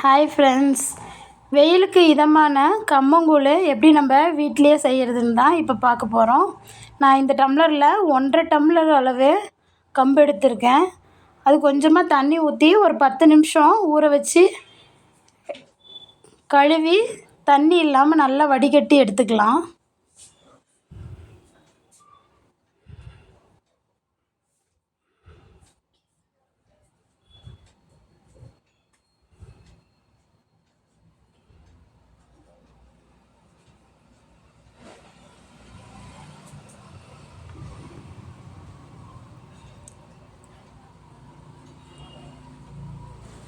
Hi friends வெயிலுக்கு இதமான கம்மங்கூழ் எப்படி நம்ம வீட்டிலையே செய்கிறதுன்னு தான் இப்போ பார்க்க போகிறோம் நான் இந்த டம்ளரில் ஒன்றரை டம்ளர் அளவு கம்பு எடுத்திருக்கேன். அது கொஞ்சமாக தண்ணி ஊற்றி ஒரு பத்து நிமிஷம் ஊற வச்சு கழுவி தண்ணி இல்லாமல் நல்லா வடிகட்டி எடுத்துக்கலாம்.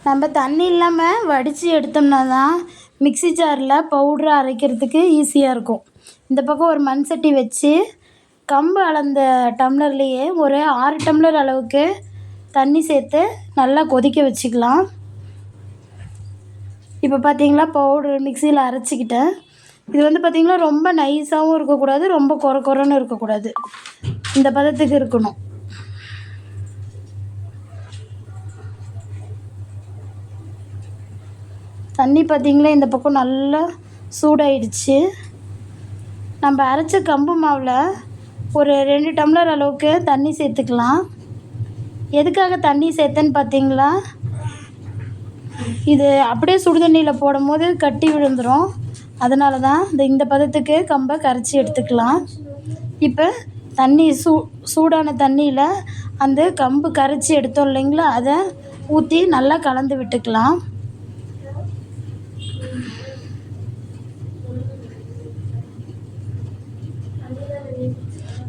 நம்ம தண்ணி இல்லாமல் வடித்து எடுத்தோம்னா தான் மிக்ஸி ஜாரில் பவுட்ரு அரைக்கிறதுக்கு ஈஸியாக இருக்கும். இந்த பக்கம் ஒரு மண் சட்டி வச்சு கம்பு அளந்த டம்ளர்லேயே ஒரு ஆறு டம்ளர் அளவுக்கு தண்ணி சேர்த்து நல்லா கொதிக்க வச்சுக்கலாம். இப்போ பார்த்தீங்களா பவுட்ரு மிக்சியில் அரைச்சிக்கிட்டேன். இது வந்து பார்த்திங்கன்னா ரொம்ப நைஸாகவும் இருக்கக்கூடாது ரொம்ப கொர கொரன்னு இருக்கக்கூடாது. இந்த பதத்துக்கு இருக்கணும். தண்ணி பார்த்திங்களா இந்த பக்கம் நல்லா சூடாயிடுச்சு. நம்ம அரைச்ச கம்பு மாவில் ஒரு ரெண்டு டம்ளர் அளவுக்கு தண்ணி சேர்த்துக்கலாம். எதுக்காக தண்ணி சேர்த்தேன்னு பார்த்தீங்களா இது அப்படியே சுடுதண்ணியில் போடும்போது கட்டி விழுந்துடும் அதனால தான் இந்த இந்த பதத்துக்கு கம்பை கரைச்சி எடுத்துக்கலாம். இப்போ தண்ணி சூ சூடான தண்ணியில் அந்த கம்பு கரைச்சி எடுத்தோம் இல்லைங்களா? அதை ஊற்றி நல்லா கலந்து விட்டுக்கலாம்.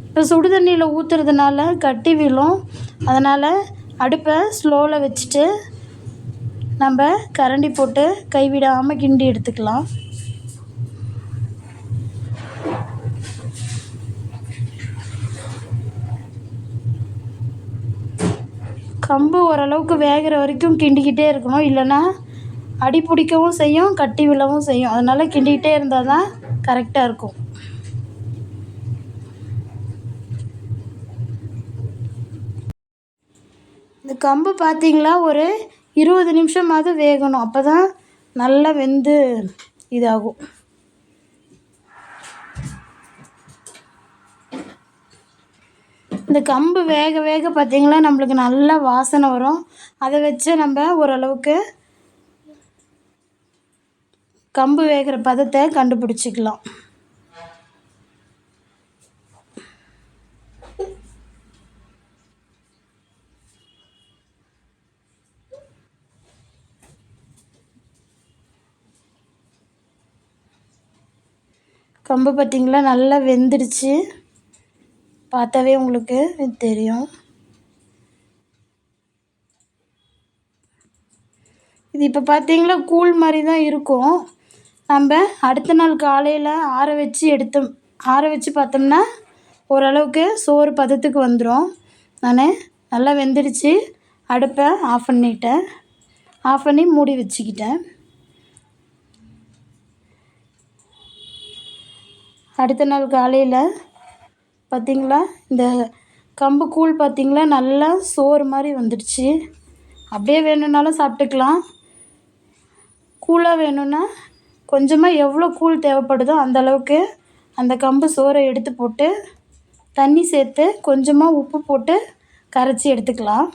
இப்போ சுடு தண்ணியில் ஊற்றுறதுனால கட்டி விழும். அதனால் அடுப்பை ஸ்லோவில் வச்சுட்டு நம்ம கரண்டி போட்டு கைவிடாமல் கிண்டி எடுத்துக்கலாம். கம்பு ஓரளவுக்கு வேகிற வரைக்கும் கிண்டிக்கிட்டே இருக்கணும். இல்லைன்னா அடி பிடிக்கவும் செய்யும் கட்டி விழவும் செய்யும். அதனால் கிண்டிக்கிட்டே இருந்தால் தான் கரெக்டாக இருக்கும். கம்பு பார்த்திங்களா? ஒரு இருபது நிமிஷமாவது வேகணும். அப்போ தான் நல்லா வெந்து இதாகும். இந்த கம்பு வேக வேக பார்த்திங்களா? நம்மளுக்கு நல்ல வாசனை வரும். அதை வச்சு நம்ம ஓரளவுக்கு கம்பு வேகிற பதத்தை கண்டுபிடிச்சிக்கலாம். கம்பு பார்த்திங்களா நல்லா வெந்துடுச்சு. பார்த்தாவே உங்களுக்கு தெரியும். இது இப்போ பார்த்தீங்களா கூழ் மாதிரி தான் இருக்கும். நம்ம அடுத்த நாள் காலையில் ஆற வச்சு எடுத்தோம். ஆற வச்சு பார்த்தோம்னா ஓரளவுக்கு சோறு பதத்துக்கு வந்துடும் நான் நல்லா வெந்துடுச்சு. அடுப்பை ஆஃப் பண்ணிட்டேன். ஆஃப் பண்ணி மூடி வச்சுக்கிட்டேன். அடுத்த நாள் காலையில் பார்த்திங்களா இந்த கம்பு கூழ் பார்த்திங்களா நல்லா சோறு மாதிரி வந்துடுச்சு. அப்படியே வேணும்னாலும் சாப்பிட்டுக்கலாம். கூழாக வேணும்னா கொஞ்சமாக எவ்வளோ கூழ் தேவைப்படுதோ அந்தளவுக்கு அந்த கம்பு சோறை எடுத்து போட்டு தண்ணி சேர்த்து கொஞ்சமாக உப்பு போட்டு கரைச்சி எடுத்துக்கலாம்.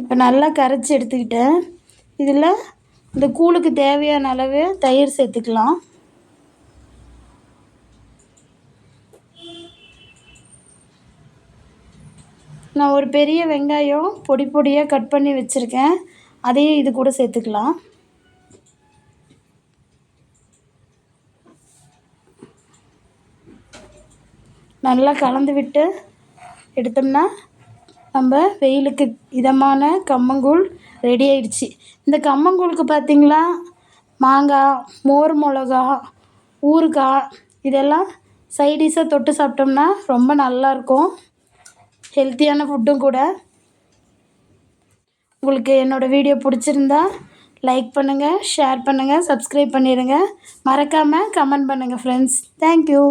இப்போ நல்லா கரைச்சி எடுத்துக்கிட்டேன். இதில் இந்த கூழுக்கு தேவையான அளவு தயிர் சேர்த்துக்கலாம். நான் ஒரு பெரிய வெங்காயம் பொடி பொடியாக கட் பண்ணி வச்சுருக்கேன். அதையும் இது கூட சேர்த்துக்கலாம். நல்லா கலந்து விட்டு எடுத்தோம்னா நம்ம வெயிலுக்கு இதமான கம்மங்கூழ் ரெடி ஆயிடுச்சு. இந்த கம்மங்கூழுக்கு பார்த்திங்களா மாங்காய் மோர் மிளகா ஊறுகாய் இதெல்லாம் சைடிஷாக தொட்டு சாப்பிட்டோம்னா ரொம்ப நல்லாயிருக்கும் ஹெல்த்தியான ஃபுட்டும் கூட. உங்களுக்கு என்னோடய வீடியோ பிடிச்சிருந்தா லைக் பண்ணுங்கள் ஷேர் பண்ணுங்கள் சப்ஸ்கிரைப் பண்ணிடுங்க மறக்காமல் கமெண்ட் பண்ணுங்கள் ஃப்ரெண்ட்ஸ் தேங்க்யூ